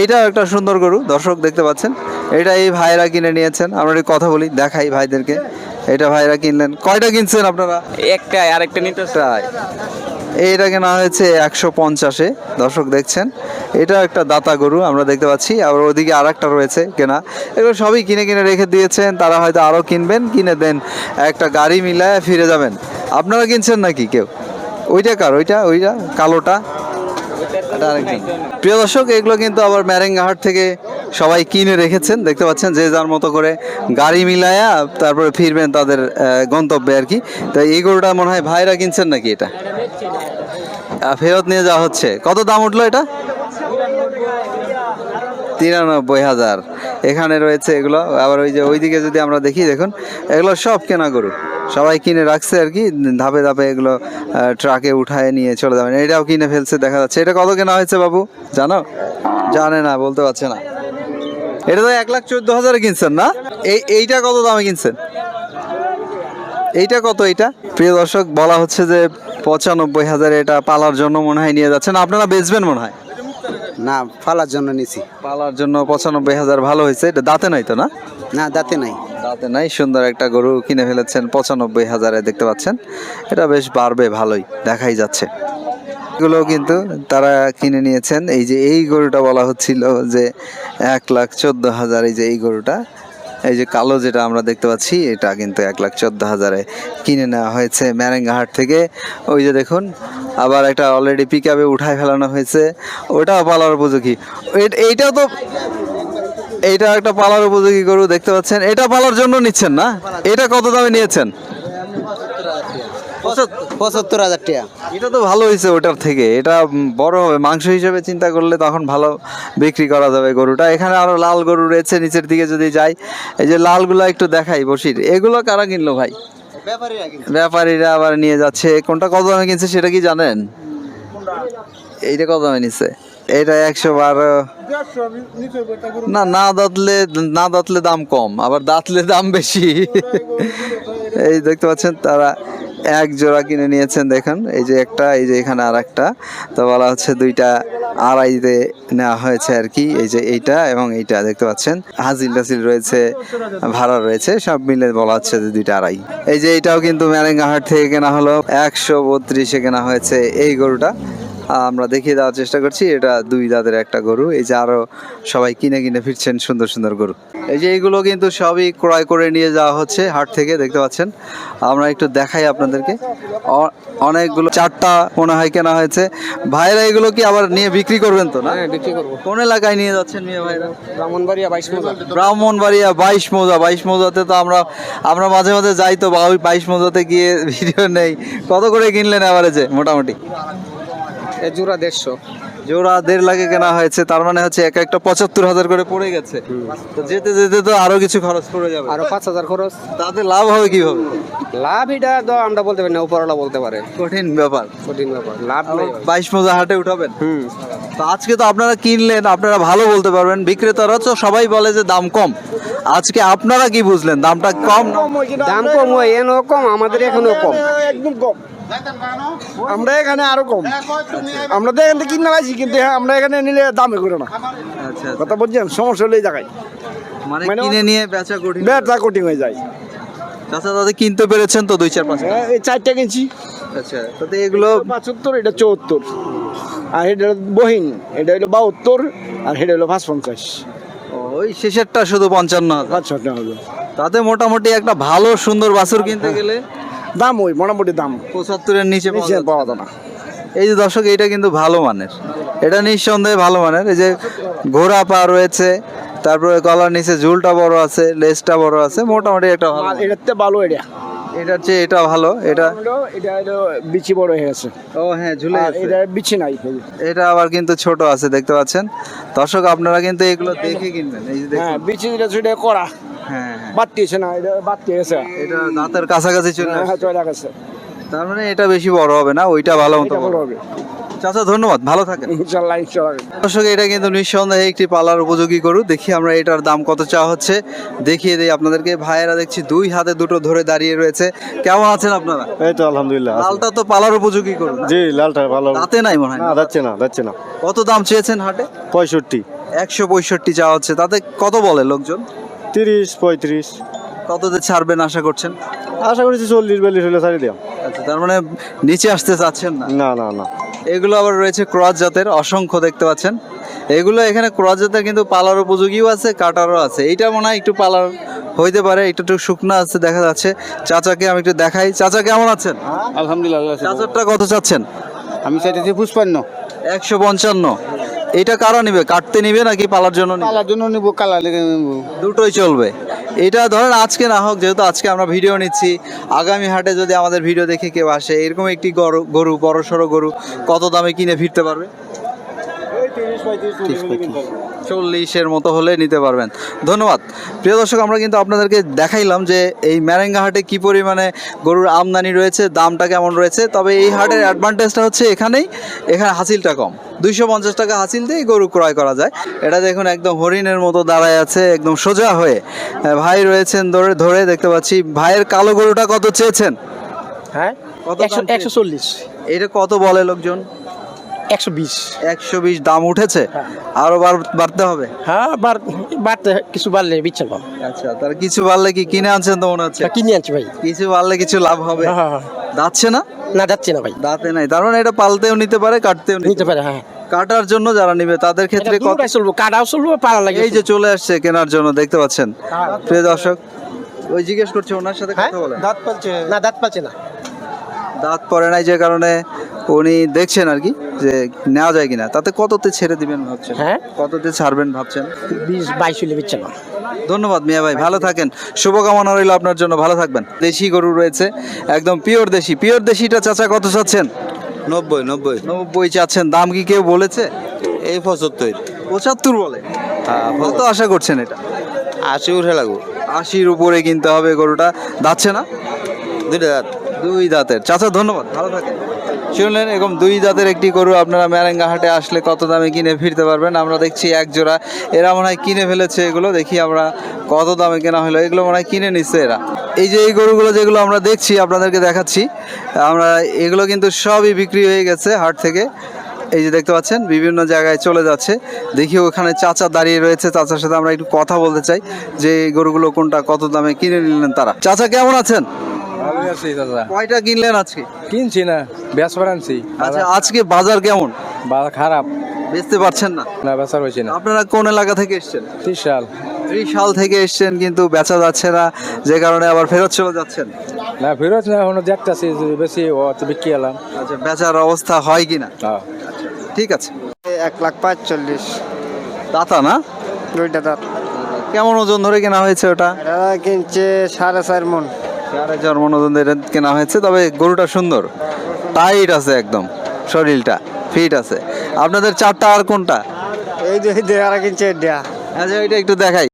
এইটা একটা সুন্দর গরু দর্শক দেখতে পাচ্ছেন। এটা এই ভাইরা কিনে নিয়েছেন। আমরা একটু কথা বলি দেখাই ভাইদেরকে। এটা ভাইরা কিনলেন। কয়টা কিনছেন আপনারা? একটাই আরেকটা নিতে তাই এইটা কেনা হয়েছে একশো পঞ্চাশে দর্শক দেখছেন। এটা একটা দাতা গরু আমরা দেখতে পাচ্ছি। আবার ওদিকে আর একটা রয়েছে কেনা। এগুলো সবই কিনে কিনে রেখে দিয়েছেন তারা হয়তো আরও কিনবেন কিনে দেন। একটা গাড়ি মিলায় ফিরে যাবেন। আপনারা কিনছেন নাকি কেউ? ওইটা কার? ওইটা ওইটা? কালোটা? প্রিয় দর্শক, এগুলো কিন্তু আবার ম্যারেঙ্গাহাট থেকে সবাই কিনে রেখেছেন। দেখতে পাচ্ছেন যে যার মতো করে গাড়ি মিলায়া তারপরে ফিরবেন তাদের গন্তব্যে আর কি। তো এই গরুটা মনে হয় ভাইরা কিনছেন নাকি এটা? ফেরত নিয়ে যাওয়া হচ্ছে। কত দাম উঠল এটা? তিরানব্বই হাজার। এখানে রয়েছে এগুলো। আবার ওই যে ওইদিকে যদি আমরা দেখি, দেখুন, এগুলো সব কেনা গরু। সবাই কিনে রাখছে আর কি ধাপে ধাপে এগুলো ট্রাকে উঠায় নিয়ে চলে যাবেন এটাও কিনে ফেলছে দেখা যাচ্ছে। এটা কত কেনা হয়েছে বাবু? জানো? জানে না বলতে পারছে না। এটা তো এক লাখ চোদ্দ হাজারে কিনছেন না? এই এইটা কত দামে কিনছেন? এইটা কত এইটা? প্রিয় দর্শক বলা হচ্ছে যে পঁচানব্বই হাজার এটা পালার জন্য মনে হয় নিয়ে যাচ্ছেন। আপনারা বেচবেন মনে হয়? না পালার জন্য নিছি। পালার জন্য পঁচানব্বই হাজার ভালো হয়েছে। এটা দাঁতে নাই তো না? না দাঁতে নাই। দাঁতে নাই, সুন্দর একটা গরু কিনে ফেলেছেন, পঁচানব্বই হাজারে দেখতে পাচ্ছেন। এটা বেশ বাড়বে, ভালোই, দেখাই যাচ্ছে। এগুলো কিন্তু তারা কিনে নিয়েছেন। এই যে এই গরুটা বলা হচ্ছিল যে এক লাখ চোদ্দ হাজার, এই যে এই গরুটা, এই যে কালো যেটা আমরা দেখতে পাচ্ছি, এটা কিন্তু এক লাখ চোদ্দ হাজারে কিনে নেওয়া হয়েছে ম্যারেঙ্গাহাট থেকে। ওই যে দেখুন, আবার একটা অলরেডি পিক আপে উঠায় ফেলানো হয়েছে। ওটাও পালার উপযোগী। এই- এইটাও তো এইটা একটা পালার উপযোগী গরু দেখতে পাচ্ছেন। এটা পালার জন্য নিচ্ছেন না? এটা কত দামে নিয়েছেন? পঁচাত্তর হাজার টাকা। এটা তো ভালো হয়েছে ওটার থেকে। এটা বড় হবে। মাংস হিসেবে চিন্তা করলে তখন ভালো বিক্রি করা যাবে গরুটা। এখানে আরও লাল গরু রয়েছে নিচের দিকে যদি যাই। এই যে লালগুলো একটু দেখাই বসির। এগুলো কারা কিনলো ভাই? ব্যাপারীরা আবার নিয়ে যাচ্ছে। কোনটা কত দামে কিনছে সেটা কি জানেন? এইটা কত দামে নিচ্ছে? এটা একশো বারো। না না দাঁতলে না দাঁতলে দাম কম, আবার দাঁতলে দাম বেশি। এই দেখতে পাচ্ছেন, তারা এক জোড়া কিনে নিয়েছেন, দেখেন, এই যে একটা, এই যে এখানে আর একটা তো বলা হচ্ছে দুইটা আড়াইতে নেওয়া হয়েছে আর কি, এই যে এইটা এবং এইটা, দেখতে পাচ্ছেন। হাজিল টাসিল রয়েছে, ভাড়া রয়েছে, সব মিলে বলা হচ্ছে যে দুইটা আড়াই। এই যে এইটাও কিন্তু ম্যারেঙ্গাহাট থেকে কেনা হলো, একশো বত্রিশে কেনা হয়েছে এই গরুটা। আমরা দেখিয়ে দেওয়ার চেষ্টা করছি এটা দুই দাঁতের একটা গরু এই যে আরও সবাই কিনে কিনে ফিরছেন সুন্দর সুন্দর গরু। এই যে এইগুলো কিন্তু সবই ক্রয় করে নিয়ে যাওয়া হচ্ছে হাট থেকে দেখতে পাচ্ছেন। আমরা একটু দেখাই আপনাদেরকে। অনেকগুলো চারটা মনে হয় কেনা হয়েছে। ভাইরা এগুলো কি আবার নিয়ে বিক্রি করবেন তো না? হ্যাঁ বিক্রি করব। কোন এলাকায় নিয়ে যাচ্ছেন মেয়ে ভাইরা ব্রাহ্মণবাড়িয়া বাইশ মজা। ব্রাহ্মণবাড়িয়া বাইশ মৌজা। বাইশ মৌজাতে তো আমরা আমরা মাঝে মাঝে যাই তো বা ওই বাইশ মৌজাতে গিয়ে ভিডিও নেই। কত করে কিনলেন অ্যাভারেজে মোটামুটি? জোড়া দেড়শো। জোড়া দেড় লাখে কেনা হয়েছে তার মানে হচ্ছে এক একটা পঁচাত্তর হাজার করে পড়ে গেছে। তো যেতে যেতে তো আরও কিছু খরচ পড়ে যাবে। আরও পাঁচ হাজার খরচ। তাতে লাভ হবে কীভাবে? লাভ এটা তো আমরা বলতে পারি না উপরওয়ালা বলতে পারে। কঠিন ব্যাপার। কঠিন ব্যাপার লাভ নাই। বাইশ মজা হাটে উঠাবেন। হুম। তো আজকে তো আপনারা কিনলেন আপনারা ভালো বলতে পারবেন। বিক্রেতারা তো সবাই বলে যে দাম কম। আজকে আপনারা কি বুঝলেন? দামটা কম দাম কম হয় এনও কম আমাদের এখানেও কম। একদম কম। আমরা এখানে আরও কম। আমরা তো এখান থেকে কিনে লাইছি কিন্তু হ্যাঁ, আমরা এখানে নিলে দামে করে না। আচ্ছা কথা বলছেন সমস্যা হলে জায়গায় মানে মানে কিনে নিয়ে বেচা কঠিন হয়ে যায়। আচ্ছা কিনতে পেরেছেন তো দুই চার পাঁচ হ্যাঁ, এই চারটা কিনছি। আচ্ছা তাতে এগুলো পঁচাত্তর এটা আর এটা বহিন এটা হলো বাহাত্তর আর এটা হলো পাঁচ পঞ্চাশ ওই শেষেরটা শুধু পঞ্চান্ন তাতে মোটামুটি একটা ভালো সুন্দর বাছুর কিনতে গেলে দাম ওই মোটামুটি দাম। পঁচাত্তরের নিচে পাওয়া নিচে পাওয়া যায় না। এই যে দর্শক এইটা কিন্তু ভালো মানের। এটা নিঃসন্দেহে ভালো মানের। এই যে ঘোড়া পা রয়েছে তারপরে গলার নিচে ঝুলটা বড় আছে লেজটা বড় আছে মোটামুটি একটা ভালো এটাতে ভালো এটা। এটার চেয়ে এটা ভালো এটা এটা হলো বিচি বড় হয়ে গেছে। ও হ্যাঁ ঝুলে গেছে। এটা বিচি নাই। এটা আবার কিন্তু ছোট আছে দেখতে পাচ্ছেন। দর্শক আপনারা কিন্তু এগুলো দেখে কিনবেন। এই যে দেখুন। হ্যাঁ বিচি যেটা সেটা করা। হ্যাঁ হ্যাঁ। না এটা বাড়তি গেছে এটা দাঁতের কাছাকাছি চলে হ্যাঁ চলে গেছে। তার মানে এটা বেশি বড় হবে না ওইটা ভালো মতো বড় বড়। হবে। হবে চাচা ধন্যবাদ ভালো থাকেন। ইনশাল্লাহ ইনশাল্লাহ। দর্শক এটা কিন্তু নিঃসন্দেহে একটি পালার উপযোগী গরু। দেখি আমরা এটার দাম কত চাওয়া হচ্ছে। দেখিয়ে দিই আপনাদেরকে। ভাইয়েরা দেখছি দুই হাতে দুটো ধরে দাঁড়িয়ে রয়েছে। কেমন আছেন আপনারা? এই তো আলহামদুলিল্লাহ। লালটা তো পালার উপযোগী গরু জি লালটা ভালো। তাতে নাই মনে হয় না? যাচ্ছে না যাচ্ছে না। কত দাম চেয়েছেন হাটে? পঁয়ষট্টি। একশো পঁয়ষট্টি চাওয়া হচ্ছে। তাতে কত বলে লোকজন? তিরিশ পঁয়ত্রিশ। কততে ছাড়বেন আশা করছেন? আশা করছি চল্লিশ বিয়াল্লিশ হলে ছাড়ি দিও আচ্ছা তার মানে নিচে আসতে চাচ্ছেন না? না না না। এগুলো আবার রয়েছে ক্রস জাতের অসংখ্য দেখতে পাচ্ছেন। এগুলো এখানে ক্রস জাতের কিন্তু পালার উপযোগীও আছে কাটারও আছে। এইটা মনে হয় একটু পালার হইতে পারে একটু একটু শুকনো আছে দেখা যাচ্ছে। চাচাকে আমি একটু দেখাই। চাচা কেমন আছেন? আলহামদুলিল্লাহ চাচারটা কত চাচ্ছেন? আমি চাইতেছি পুষ্পান্ন। একশো পঞ্চান্ন। এটা কারা নিবে? কাটতে নিবে নাকি পালার জন্য পালার জন্য নিব কালার লেগে নিবো। দুটোই চলবে। এটা ধরেন আজকে না হোক যেহেতু আজকে আমরা ভিডিও নিচ্ছি আগামী হাটে যদি আমাদের ভিডিও দেখে কেউ আসে এরকম একটি গরু গরু বড় সড়ো গরু কত দামে কিনে ফিরতে পারবে? চল্লিশের মতো হলে নিতে পারবেন। ধন্যবাদ। প্রিয় দর্শক আমরা কিন্তু আপনাদেরকে দেখাইলাম যে এই ম্যারেঙ্গা হাটে কি পরিমাণে গরুর আমদানি রয়েছে দামটা কেমন রয়েছে। তবে এই হাটের অ্যাডভান্টেজটা হচ্ছে এখানেই। এখানে হাসিলটা কম। দুইশো পঞ্চাশ টাকা হাসিল দিয়ে গরু ক্রয় করা যায়। এটা দেখুন একদম হরিণের মতো দাঁড়ায় আছে একদম সোজা হয়ে। ভাই রয়েছেন ধরে ধরে দেখতে পাচ্ছি। ভাইয়ের কালো গরুটা কত চেয়েছেন? হ্যাঁ? কত একশো চল্লিশ। এটা কত বলে লোকজন? একশো বিশ। একশো বিশ দাম উঠেছে? আরও বার- বাড়তে হবে? হ্যাঁ বাড়তে কিছু বাড়লে বিচ্ছেন আচ্ছা তার কিছু বাড়লে কি কিনে আনছেন তো মনে হচ্ছে? কিনে আনছি ভাই। কিছু বাড়লে কিছু লাভ হবে? হ্যাঁ হ্যাঁ হ্যাঁ। যাচ্ছে না? না যাচ্ছে না ভাই। দাঁতে নাই। তার মানে এটা পালতেও নিতে পারে কাটতেও নিতে পারে হ্যাঁ কাটার জন্য যারা নিবে তাদের ক্ষেত্রে কত চলবো কাটাও চলবো পালা লাগে এই যে চলে আসছে কেনার জন্য দেখতে পাচ্ছেন? প্রিয় দর্শক ওই জিজ্ঞেস করছে ওনার সাথে হ্যাঁ? কথা বলে দাঁত পালছে। না দাঁত পালছে না। দাঁত পড়ে নাই যে কারণে উনি দেখছেন আর কি যে নেওয়া যায় কিনা। তাতে কততে ছেড়ে দিবেন ভাবছেন? হ্যাঁ? কততে ছাড়বেন ভাবছেন? বিশ বাইশ হলে বিচ্ছেন পাবো। ধন্যবাদ মিয়া ভাই ভালো থাকেন। শুভকামনা রইল আপনার জন্য ভালো থাকবেন। দেশি গরু রয়েছে একদম পিওর দেশি। পিওর দেশিটা চাচা কত চাচ্ছেন? নব্বই নব্বই। নব্বই চাচ্ছেন দাম কি কেউ বলেছে? এই পঁচাত্তর। পঁচাত্তর বলে? হ্যাঁ কত আশা করছেন এটা? আশি উঠে লাগবো। আশির উপরে কিনতে হবে গরুটা। যাচ্ছে না? দুইটা দাঁত। দুই দাঁতের। চাচা ধন্যবাদ ভালো থাকেন। শুনলেন, এরকম দুই দাঁতের একটি গরু আপনারা ম্যারেঙ্গা হাটে আসলে কত দামে কিনে ফিরতে পারবেন। আমরা দেখছি এক জোড়া। এরা মনে হয় কিনে ফেলেছে এগুলো। দেখি আমরা কত দামে কেনা হলো। এগুলো মনে হয় কিনে নিচ্ছে এরা। এই যে এই গরুগুলো যেগুলো আমরা দেখছি, আপনাদেরকে দেখাচ্ছি, আমরা এগুলো কিন্তু সবই বিক্রি হয়ে গেছে হাট থেকে। এই যে দেখতে পাচ্ছেন, বিভিন্ন জায়গায় চলে যাচ্ছে। দেখি ওখানে চাচা দাঁড়িয়ে রয়েছে। চাচার সাথে আমরা একটু কথা বলতে চাই যে এই গরুগুলো কোনটা কত দামে কিনে নিলেন তারা। চাচা, কেমন আছেন? ভালোই আছি দাদা। কয়টা কিনলেন আজকে? কিনছি না বেসবার আনছি। আচ্ছা আজকে বাজার কেমন? বাজার খারাপ। বেচতে পারছেন না? না বেচার হয়েছে না। আপনারা কোন এলাকা থেকে এসেছেন? ত্রিশ সাল। ত্রিশাল থেকে এসেছেন কিন্তু বেচা যাচ্ছে না যে কারণে আবার ফেরত চলে যাচ্ছেন। না ফেরত না এখনও দেখতেছি বেশি বিক্রি এলাম আচ্ছা বেচার অবস্থা হয় কিনা? হ্যাঁ। ঠিক আছে। এক লাখ পাঁচচল্লিশ দাতা না? দুইটা দাঁত। কেমন ওজন ধরে কেনা হয়েছে ওটা? এরা কিনছে সাড়ে চার মন। চার হাজার মন কেনা হয়েছে তবে গরুটা সুন্দর। টাইট আছে একদম শরীরটা ফিট আছে। আপনাদের চারটা আর কোনটা? এই যে এরা কিনছে এটা আচ্ছা ওইটা একটু দেখাই।